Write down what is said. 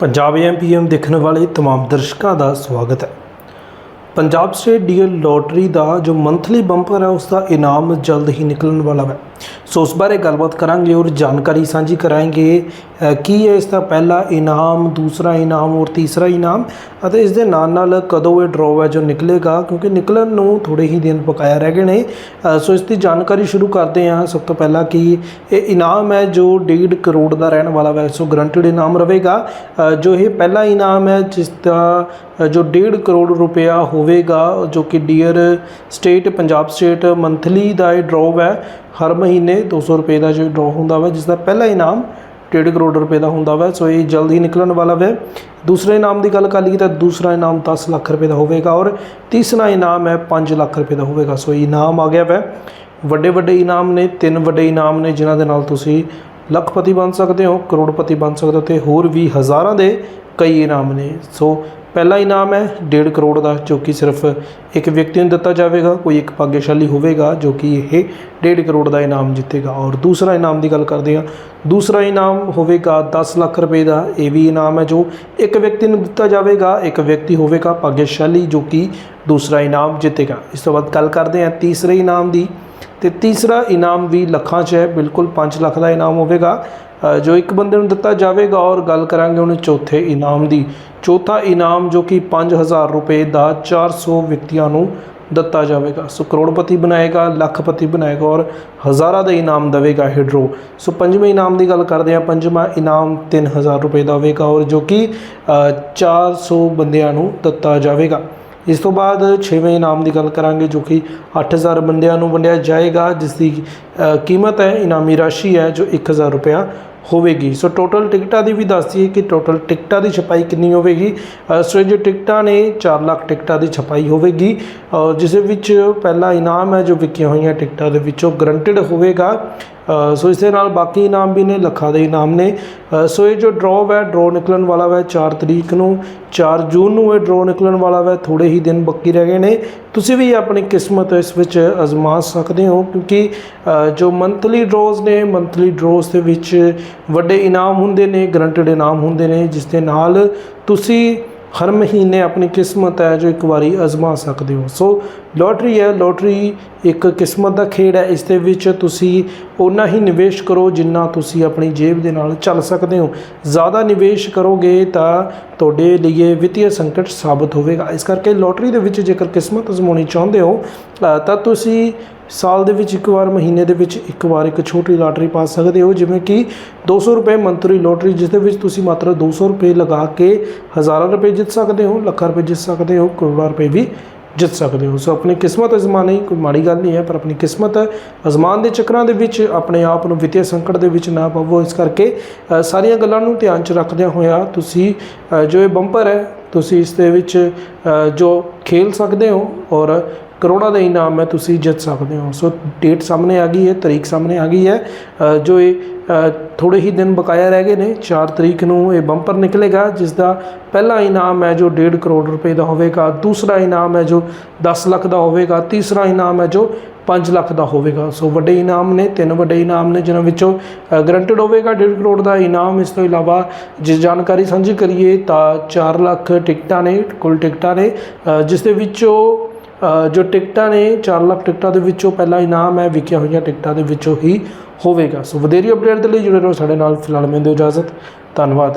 ਪੰਜਾਬ ਐਮਪੀਐਮ ਦੇਖਣ ਵਾਲੇ तमाम ਦਰਸ਼ਕਾਂ ਦਾ ਸਵਾਗਤ ਹੈ ਪੰਜਾਬ ਸਟੇਟ ਡੀਐਲ ਲੋਟਰੀ ਦਾ ਜੋ ਮੰਥਲੀ ਬੰਪਰ ਹੈ ਉਸ ਦਾ ਇਨਾਮ ਜਲਦ ਹੀ ਨਿਕਲਣ ਵਾਲਾ ਹੈ ਸੋ ਉਸ ਬਾਰੇ ਗੱਲਬਾਤ ਕਰਾਂਗੇ ਔਰ ਜਾਣਕਾਰੀ ਸਾਂਝੀ ਕਰਾਂਗੇ। ਕੀ ਹੈ ਇਸ ਦਾ ਪਹਿਲਾ ਇਨਾਮ, ਦੂਸਰਾ ਇਨਾਮ ਔਰ ਤੀਸਰਾ ਇਨਾਮ? ਅਤੇ ਇਸ ਦੇ ਨਾਲ ਨਾਲ ਕਦੋਂ ਇਹ ਡਰਾਅ ਹੈ ਜੋ ਨਿਕਲੇਗਾ? ਕਿਉਂਕਿ ਨਿਕਲਣ ਨੂੰ ਥੋੜੇ ਹੀ ਦਿਨ ਬਕਾਇਆ ਰਹਿ ਗਏ ਨੇ। ਸੋ ਇਸ ਦੀ ਜਾਣਕਾਰੀ ਸ਼ੁਰੂ ਕਰਦੇ ਹਾਂ। ਸਭ ਤੋਂ ਪਹਿਲਾਂ ਕਿ ਇਹ ਇਨਾਮ ਹੈ ਜੋ 1.5 ਕਰੋੜ ਦਾ ਰਹਿਣ ਵਾਲਾ ਹੈ ਸੋ ਗਰੰਟਡ ਇਨਾਮ ਰਹੇਗਾ। ਜੋ ਇਹ ਪਹਿਲਾ ਇਨਾਮ ਹੈ, ਜਿਸ ਦਾ ਜੋ 1.5 ਕਰੋੜ ਰੁਪਇਆ ਹੋਵੇਗਾ, ਜੋ ਕਿ dear state Punjab state monthly ਦਾ ਇਹ ਡਰਾਅ ਹੈ, ਹਰ ਮਹੀਨੇ 200 ਰੁਪਏ ਦਾ ਜੋ ਡਰਾਅ ਹੁੰਦਾ ਵਾ ਜਿਸ ਦਾ ਪਹਿਲਾ ਇਨਾਮ 1.5 ਕਰੋੜ ਰੁਪਏ ਦਾ ਹੁੰਦਾ ਵਾ, ਸੋ ਇਹ ਜਲਦ ਹੀ ਨਿਕਲਣ ਵਾਲਾ ਹੈ ਦੂਸਰੇ ਇਨਾਮ ਦੀ ਗੱਲ ਕਰ ਲਈਏ ਤਾਂ ਦੂਸਰਾ ਇਨਾਮ 10 ਲੱਖ ਰੁਪਏ ਦਾ ਹੋਵੇਗਾ ਔਰ ਤੀਸਰਾ ਇਨਾਮ ਹੈ 5 ਲੱਖ ਰੁਪਏ ਦਾ ਹੋਵੇਗਾ। ਸੋ ਇਨਾਮ ਆ ਗਿਆ ਵੈ। ਵੱਡੇ ਵੱਡੇ ਇਨਾਮ ਨੇ, ਤਿੰਨ ਵੱਡੇ ਇਨਾਮ ਨੇ, ਜਿਨ੍ਹਾਂ ਦੇ ਨਾਲ ਤੁਸੀਂ ਲੱਖਪਤੀ ਬਣ ਸਕਦੇ ਹੋ, ਕਰੋੜਪਤੀ ਬਣ ਸਕਦੇ ਹੋ ਤੇ ਹੋਰ ਵੀ ਹਜ਼ਾਰਾਂ ਦੇ ਕਈ ਇਨਾਮ ਨੇ। ਸੋ ਪਹਿਲਾ ਇਨਾਮ ਹੈ 1.5 ਕਰੋੜ ਦਾ, ਜੋ ਕਿ ਸਿਰਫ ਇੱਕ ਵਿਅਕਤੀ ਨੂੰ ਦਿੱਤਾ ਜਾਵੇਗਾ, ਕੋਈ ਇੱਕ ਭਾਗਸ਼ਾਲੀ ਹੋਵੇਗਾ, ਜੋ ਕਿ ਇਹ 1.5 ਕਰੋੜ ਦਾ ਇਨਾਮ ਜਿੱਤੇਗਾ। ਔਰ ਦੂਸਰਾ ਇਨਾਮ ਦੀ ਗੱਲ ਕਰਦੇ ਹਾਂ। ਦੂਸਰਾ ਇਨਾਮ ਹੋਵੇਗਾ 10 ਲੱਖ ਰੁਪਏ ਦਾ, ਇਹ ਵੀ ਇਨਾਮ ਹੈ ਜੋ ਇੱਕ ਵਿਅਕਤੀ ਨੂੰ ਦਿੱਤਾ ਜਾਵੇਗਾ, ਇੱਕ ਵਿਅਕਤੀ ਹੋਵੇਗਾ ਭਾਗਸ਼ਾਲੀ, ਜੋ ਕਿ ਦੂਸਰਾ ਇਨਾਮ ਜਿੱਤੇਗਾ। ਇਸ ਤੋਂ ਬਾਅਦ ਗੱਲ ਕਰਦੇ ਹਾਂ ਤੀਸਰੇ ਇਨਾਮ ਦੀ। ਤੇ ਤੀਸਰਾ ਇਨਾਮ ਵੀ ਲੱਖਾਂ 'ਚ ਹੈ, ਬਿਲਕੁਲ 5 ਲੱਖ ਦਾ ਇਨਾਮ ਹੋਵੇਗਾ। ਜੋ ਇੱਕ ਬੰਦੇ ਨੂੰ ਦਿੱਤਾ ਜਾਵੇਗਾ ਔਰ ਗੱਲ ਕਰਾਂਗੇ ਹੁਣ ਚੌਥੇ ਇਨਾਮ ਦੀ। ਚੌਥਾ ਇਨਾਮ ਜੋ ਕਿ 5000 ਰੁਪਏ ਦਾ 400 ਵਿਅਕਤੀਆਂ ਨੂੰ ਦਿੱਤਾ ਜਾਵੇਗਾ। ਸੋ ਕਰੋੜਪਤੀ ਬਣਾਏਗਾ ਲੱਖਪਤੀ ਬਣਾਏਗਾ ਔਰ ਹਜ਼ਾਰਾਂ ਦਾ ਇਨਾਮ ਦੇਵੇਗਾ ਹਿਡਰੋ ਸੋ ਪੰਜਵੇਂ ਇਨਾਮ ਦੀ ਗੱਲ ਕਰਦੇ ਹਾਂ। ਪੰਜਵਾਂ ਇਨਾਮ 3000 ਰੁਪਏ ਦਾ ਹੋਵੇਗਾ ਔਰ ਜੋ ਕਿ ਅ, 400 ਬੰਦਿਆਂ ਨੂੰ ਦਿੱਤਾ ਜਾਵੇਗਾ। ਇਸ ਤੋਂ ਬਾਅਦ 6ਵੇਂ ਇਨਾਮ ਦੀ ਗੱਲ ਕਰਾਂਗੇ ਜੋ ਕਿ 8000 ਬੰਦਿਆਂ ਨੂੰ ਵੰਡਿਆ ਜਾਏਗਾ ਜਿਸ ਦੀ ਅ, ਕੀਮਤ ਹੈ ਇਨਾਮੀ ਰਾਸ਼ੀ ਹੈ ਜੋ 1000 ਰੁਪਇਆ ਹੋਵੇਗੀ। ਸੋ ਟੋਟਲ ਟਿਕਟਾਂ ਦੀ ਵੀ ਦੱਸ ਦਈਏ ਕਿ ਟੋਟਲ ਟਿਕਟਾਂ ਦੀ ਛਪਾਈ ਕਿੰਨੀ ਹੋਵੇਗੀ? ਸੋ ਇਹ ਜੋ ਟਿਕਟਾਂ ਨੇ 4 ਲੱਖ ਟਿਕਟਾਂ ਦੀ ਛਪਾਈ ਹੋਵੇਗੀ। ਔਰ ਜਿਸ ਦੇ ਵਿੱਚ ਪਹਿਲਾ ਇਨਾਮ ਹੈ ਜੋ ਵਿਕੀਆਂ ਹੋਈਆਂ ਟਿਕਟਾਂ ਦੇ ਵਿੱਚੋਂ ਗਰੰਟਡ ਹੋਵੇਗਾ। ਸੋ ਇਸ ਦੇ ਨਾਲ ਬਾਕੀ ਇਨਾਮ ਵੀ ਨੇ, ਲੱਖਾਂ ਦੇ ਇਨਾਮ ਨੇ। ਸੋ ਇਹ ਜੋ ਡਰਾਅ ਹੈ ਡਰਾਅ ਨਿਕਲਣ ਵਾਲਾ ਹੈ 4 ਤਰੀਕ ਨੂੰ 4 ਜੂਨ ਨੂੰ ਇਹ ਡਰਾਅ ਨਿਕਲਣ ਵਾਲਾ ਹੈ ਥੋੜੇ ਹੀ ਦਿਨ ਬਾਕੀ ਰਹਿ ਗਏ ਨੇ। ਤੁਸੀਂ ਵੀ ਆਪਣੀ ਕਿਸਮਤ ਇਸ ਵਿੱਚ ਅਜ਼ਮਾ ਸਕਦੇ ਹੋ, ਕਿਉਂਕਿ ਜੋ ਮੰਥਲੀ ਡਰਾਅਸ ਨੇ ਮੰਥਲੀ ਡਰਾਅਸ ਦੇ ਵਿੱਚ ਵੱਡੇ ਇਨਾਮ ਹੁੰਦੇ ਨੇ ਗਰੰਟਡ ਇਨਾਮ ਹੁੰਦੇ ਨੇ, ਜਿਸ ਦੇ ਨਾਲ ਤੁਸੀਂ ਹਰ ਮਹੀਨੇ ਆਪਣੀ ਕਿਸਮਤ ਹੈ ਜੋ ਇੱਕ ਵਾਰੀ ਅਜ਼ਮਾ ਸਕਦੇ ਹੋ। ਸੋ ਲੋਟਰੀ ਹੈ, ਲੋਟਰੀ ਇੱਕ ਕਿਸਮਤ ਦਾ ਖੇਡ ਹੈ, ਇਸ ਦੇ ਵਿੱਚ ਤੁਸੀਂ ਓਨਾ ਹੀ ਨਿਵੇਸ਼ ਕਰੋ ਜਿੰਨਾ ਤੁਸੀਂ ਆਪਣੀ ਜੇਬ ਦੇ ਨਾਲ ਚੱਲ ਸਕਦੇ ਹੋ। ਜ਼ਿਆਦਾ ਨਿਵੇਸ਼ ਕਰੋਗੇ ਤਾਂ ਤੁਹਾਡੇ ਲਈ ਇਹ ਵਿੱਤੀ ਸੰਕਟ ਸਾਬਤ ਹੋਵੇਗਾ। ਇਸ ਕਰਕੇ ਲੋਟਰੀ ਦੇ ਵਿੱਚ ਜੇਕਰ ਕਿਸਮਤ ਅਜ਼ਮਾਉਣੀ ਚਾਹੁੰਦੇ ਹੋ ਤਾਂ ਤੁਸੀਂ ਸਾਲ ਦੇ ਵਿੱਚ ਇੱਕ ਵਾਰ, ਮਹੀਨੇ ਦੇ ਵਿੱਚ ਇੱਕ ਵਾਰ ਇੱਕ ਛੋਟੀ ਲਾਟਰੀ ਪਾ ਸਕਦੇ ਹੋ। ਜਿਵੇਂ ਕਿ 200 ਰੁਪਏ ਮੰਥਲੀ ਲੋਟਰੀ, ਜਿਸ ਦੇ ਵਿੱਚ ਤੁਸੀਂ ਮਾਤਰ 200 ਰੁਪਏ ਲਗਾ ਕੇ ਹਜ਼ਾਰਾਂ ਰੁਪਏ ਜਿੱਤ ਸਕਦੇ ਹੋ, ਲੱਖਾਂ ਰੁਪਏ ਜਿੱਤ ਸਕਦੇ ਹੋ, ਕਰੋੜਾਂ ਰੁਪਏ ਵੀ ਜਿੱਤ ਸਕਦੇ ਹੋ। ਸੋ ਆਪਣੀ ਕਿਸਮਤ ਅਜ਼ਮਾਣੀ ਕੋਈ ਮਾੜੀ ਗੱਲ ਨਹੀਂ ਹੈ, ਪਰ ਆਪਣੀ ਕਿਸਮਤ ਅਜ਼ਮਾਨ ਦੇ ਚੱਕਰਾਂ ਦੇ ਵਿੱਚ, ਆਪਣੇ ਆਪ ਨੂੰ ਵਿੱਤੀ ਸੰਕਟ ਦੇ ਵਿੱਚ ਨਾ ਪਵੋ। ਇਸ ਕਰਕੇ ਸਾਰੀਆਂ ਗੱਲਾਂ ਨੂੰ ਧਿਆਨ 'ਚ ਰੱਖਦਿਆਂ ਹੋਇਆ ਤੁਸੀਂ ਜੋ ਇਹ ਬੰਪਰ ਹੈ, ਤੁਸੀਂ ਇਸ ਦੇ ਵਿੱਚ ਜੋ ਖੇਲ ਸਕਦੇ ਹੋ ਔਰ ਕਰੋੜਾਂ ਦਾ ਇਨਾਮ ਹੈ ਤੁਸੀਂ ਜਿੱਤ ਸਕਦੇ ਹੋ। ਸੋ ਡੇਟ ਸਾਹਮਣੇ ਆ ਗਈ ਹੈ ਤਰੀਕ ਸਾਹਮਣੇ ਆ ਗਈ ਹੈ। ਜੋ ਇਹ ਅ, ਥੋੜੇ ਹੀ ਦਿਨ ਬਕਾਇਆ ਰਹਿ ਗਏ ਨੇ 4 ਤਰੀਕ ਨੂੰ ਇਹ ਬੰਪਰ ਨਿਕਲੇਗਾ ਜਿਸ ਦਾ ਪਹਿਲਾ ਇਨਾਮ ਹੈ ਜੋ 1.5 ਕਰੋੜ ਰੁਪਏ ਦਾ ਹੋਵੇਗਾ ਦੂਸਰਾ ਇਨਾਮ ਹੈ ਜੋ 10 ਲੱਖ ਦਾ ਹੋਵੇਗਾ ਤੀਸਰਾ ਇਨਾਮ ਹੈ ਜੋ 5 ਲੱਖ ਦਾ ਹੋਵੇਗਾ। ਸੋ ਵੱਡੇ ਇਨਾਮ ਨੇ ਤਿੰਨ ਵੱਡੇ ਇਨਾਮ ਨੇ ਜਿਨ੍ਹਾਂ ਵਿੱਚੋਂ ਗਰੰਟਡ ਹੋਵੇਗਾ 1.5 ਕਰੋੜ ਦਾ ਇਨਾਮ। ਇਸ ਤੋਂ ਇਲਾਵਾ ਜੇ ਜਾਣਕਾਰੀ ਸਾਂਝੀ ਕਰੀਏ ਤਾਂ 4 ਲੱਖ ਟਿਕਟਾਂ ਨੇ ਕੁੱਲ ਟਿਕਟਾਂ ਨੇ ਜਿਸ ਦੇ ਵਿੱਚੋਂ ਜੋ ਟਿਕਟਾਂ ਨੇ 4 ਲੱਖ ਟਿਕਟਾਂ ਦੇ ਵਿੱਚੋਂ ਪਹਿਲਾ ਇਨਾਮ ਹੈ, ਵਿਕੀਆਂ ਹੋਈਆਂ ਟਿਕਟਾਂ ਦੇ ਵਿੱਚੋਂ ਹੀ ਹੋਵੇਗਾ। ਸੋ ਵਧੇਰੀ ਅਪਡੇਟ ਦੇ ਲਈ ਜੁੜੇ ਰਹੋ ਸਾਡੇ ਨਾਲ। ਫਿਲਹਾਲ ਮੈਨੂੰ ਦਿਓ ਇਜਾਜ਼ਤ। ਧੰਨਵਾਦ।